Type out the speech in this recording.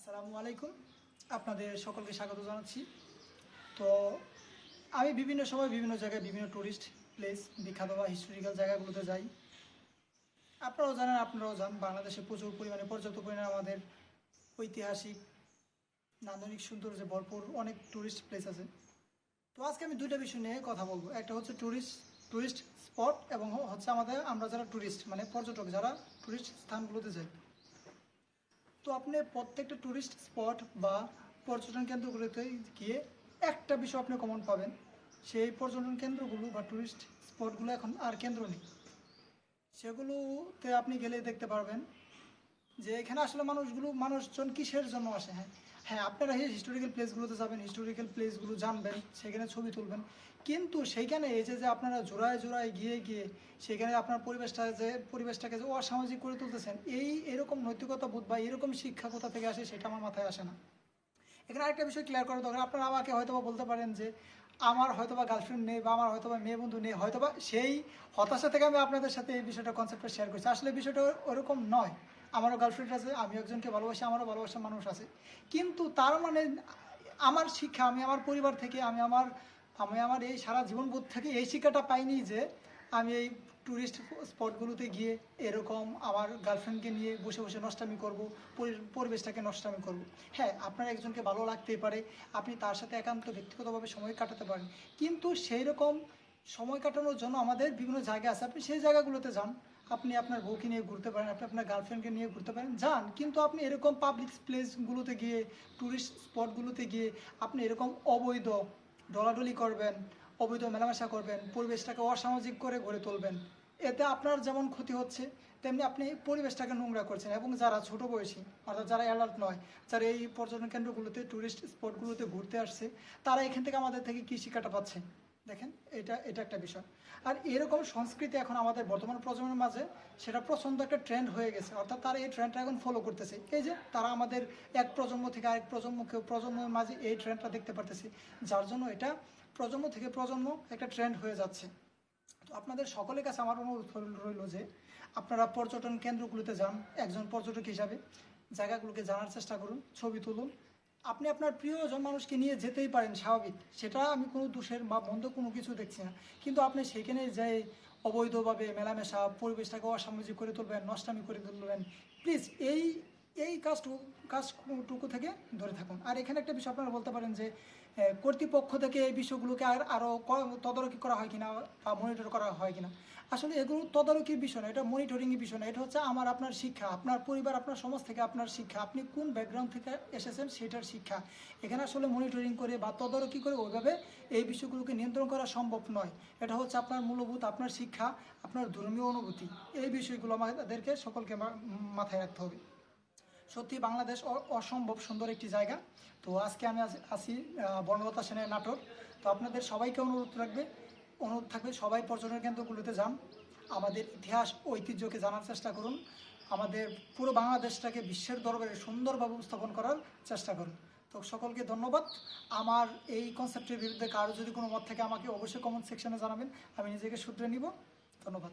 আসসালামু আলাইকুম। আপনাদের সকলকে স্বাগত জানাচ্ছি। তো আমি বিভিন্ন সময় বিভিন্ন জায়গায় বিভিন্ন ট্যুরিস্ট প্লেস বিখ্যাত বা হিস্টোরিক্যাল জায়গাগুলোতে যাই। আপনারাও জানেন, আপনারাও জান, বাংলাদেশে প্রচুর পরিমাণে, পর্যাপ্ত পরিমাণে আমাদের ঐতিহাসিক, নান্দনিক সৌন্দর্যে ভরপুর অনেক ট্যুরিস্ট প্লেস আছে। তো আজকে আমি দুইটা বিষয় নিয়ে কথা বলব। একটা হচ্ছে ট্যুরিস্ট ট্যুরিস্ট স্পট এবং হচ্ছে আমাদের, আমরা যারা ট্যুরিস্ট মানে পর্যটক যারা ট্যুরিস্ট স্থানগুলোতে যাই। তো আপনি প্রত্যেকটা ট্যুরিস্ট স্পট বা পর্যটন কেন্দ্রগুলোতে গিয়ে একটা বিষয় আপনি কমন পাবেন। সেই পর্যটন কেন্দ্রগুলো বা ট্যুরিস্ট স্পটগুলো এখন আর কেন্দ্র নেই। সেগুলোতে আপনি গেলে দেখতে পারবেন যে এখানে আসলে মানুষগুলো, মানুষজন কিসের জন্য আসে? হ্যাঁ হ্যাঁ আপনারা এই হিস্টোরিক্যাল প্লেসগুলোতে যাবেন হিস্টোরিক্যাল প্লেসগুলো জানবেন, সেখানে ছবি তুলবেন। কিন্তু সেইখানে এই যে যে আপনারা জোড়ায় জোড়ায় গিয়ে গিয়ে সেখানে আপনার পরিবেশটা যে, পরিবেশটাকে যে অসামাজিক করে তুলতেছেন, এই এরকম নৈতিকতা বোধ বা এরকম শিক্ষা কোথা থেকে আসে সেটা আমার মাথায় আসে না। এখানে আরেকটা বিষয় ক্লিয়ার করা দরকার। আপনারা আমাকে হয়তো বলতে পারেন যে আমার হয়তো বা গার্লফ্রেন্ড নেই বা আমার হয়তো বা মেয়ে বন্ধু নেই, হয়তোবা সেই হতাশা থেকে আমি আপনাদের সাথে এই বিষয়টা কনসেপ্টটা শেয়ার করছি। আসলে বিষয়টা ওরকম নয়। আমারও গার্লফ্রেন্ড আছে, আমি একজনকে ভালোবাসি, আমারও ভালোবাসার মানুষ আছে। কিন্তু তার মানে আমার শিক্ষা, আমি আমার পরিবার থেকে, আমি আমার আমি আমার এই সারা জীবনবোধ থেকে এই শিক্ষাটা পাইনি যে আমি এই ট্যুরিস্ট স্পটগুলোতে গিয়ে এরকম আমার গার্লফ্রেন্ডকে নিয়ে বসে বসে নষ্টামি করব, পরি- পরিবেশটাকে নষ্টামি করব। হ্যাঁ আপনার একজনকে ভালো লাগতেই পারে, আপনি তার সাথে একান্ত ব্যক্তিগতভাবে সময় কাটাতে পারেন। কিন্তু সেই রকম সময় কাটানোর জন্য আমাদের বিভিন্ন জায়গা আছে, আপনি সেই জায়গাগুলোতে যান। আপনি আপনার বউকে নিয়ে ঘুরতে পারেন, আপনি আপনার গার্লফ্রেন্ডকে নিয়ে ঘুরতে পারেন, যান। কিন্তু আপনি এরকম পাবলিক প্লেসগুলোতে গিয়ে ট্যুরিস্ট স্পটগুলোতে গিয়ে আপনি এরকম অবৈধ ডলাডলি করবেন, অবৈধ মেলামেশা করবেন, পরিবেশটাকে অসামাজিক করে গড়ে তুলবেন। এতে আপনার যেমন ক্ষতি হচ্ছে, তেমনি আপনি পরিবেশটাকে নোংরা করছেন এবং যারা ছোট বয়সী, অর্থাৎ যারা অ্যালার্ট নয়, যারা এই পর্যটন কেন্দ্রগুলোতে ট্যুরিস্ট স্পটগুলোতে ঘুরতে আসছে, তারা এখান থেকে আমাদের থেকে কী শিক্ষাটা পাচ্ছে? দেখেন, এটা এটা একটা বিষয়। আর এরকম সংস্কৃতি এখন আমাদের বর্তমান প্রজন্মের মাঝে, সেটা প্রচণ্ড একটা ট্রেন্ড হয়ে গেছে। অর্থাৎ তারা এই ট্রেন্ডটা এখন ফলো করতেছে। এই যে তারা আমাদের এক প্রজন্ম থেকে আরেক প্রজন্মকে, প্রজন্মের মাঝে এই ট্রেন্ডটা দেখতে পারতেছে। যার জন্য এটা প্রজন্ম থেকে প্রজন্ম একটা ট্রেন্ড হয়ে যাচ্ছে। তো আপনাদের সকলের কাছে আমার অনুরোধ রইল যে আপনারা পর্যটন কেন্দ্রগুলোতে যান, একজন পর্যটক হিসাবে জায়গাগুলোকে জানার চেষ্টা করুন, ছবি তুলুন। আপনি আপনার প্রিয়জন মানুষকে নিয়ে যেতেই পারেন, স্বাভাবিক। সেটা আমি কোনো দোষের বা মন্দ কোনো কিছু দেখছি না। কিন্তু আপনি সেখানে যাই অবৈধভাবে মেলামেশা, পরিবেশটাকে অসামাজিক করে তুলবেন, নষ্টামি করে তুলবেন প্লিজ এই এই কাজটুকু কাজটুকু থেকে ধরে থাকুন। আর এখানে একটা বিষয় আপনারা বলতে পারেন যে কর্তৃপক্ষ থেকে এই বিষয়গুলোকে আর আরও তদারকি করা হয় কিনা বা মনিটর করা হয় কিনা। আসলে এগুলো তদারকির বিষয় না, এটা মনিটরিংয়ের বিষয় না, এটা হচ্ছে আমার, আপনার শিক্ষা, আপনার পরিবার, আপনার সমাজ থেকে আপনার শিক্ষা, আপনি কোন ব্যাকগ্রাউন্ড থেকে এসেছেন সেটার শিক্ষা। এখানে আসলে মনিটরিং করে বা তদারকি করে ওইভাবে এই বিষয়গুলোকে নিয়ন্ত্রণ করা সম্ভব নয়। এটা হচ্ছে আপনার মূলভূত আপনার শিক্ষা, আপনার ধর্মীয় অনুভূতি। এই বিষয়গুলো আমাদেরকে সকলকে মাথায় রাখতে হবে। সত্যি বাংলাদেশ অসম্ভব সুন্দর একটি জায়গা। তো আজকে আমি আছি বর্ণলতা সেনের নাটক। তো আপনাদের সবাইকে অনুরোধ রাখবে অনুরোধ থাকবে সবাই পর্যটন কেন্দ্রগুলোতে যান। আমাদের ইতিহাস, ঐতিহ্যকে জানার চেষ্টা করুন। আমাদের পুরো বাংলাদেশটাকে বিশ্বের দরবারে সুন্দরভাবে উপস্থাপন করার চেষ্টা করুন। তো সকলকে ধন্যবাদ। আমার এই কনসেপ্টের বিরুদ্ধে কারও যদি কোনো মত থাকে, আমাকে অবশ্যই কমেন্ট সেকশনে জানাবেন। আমি নিজেকে শুধরে নিব। ধন্যবাদ।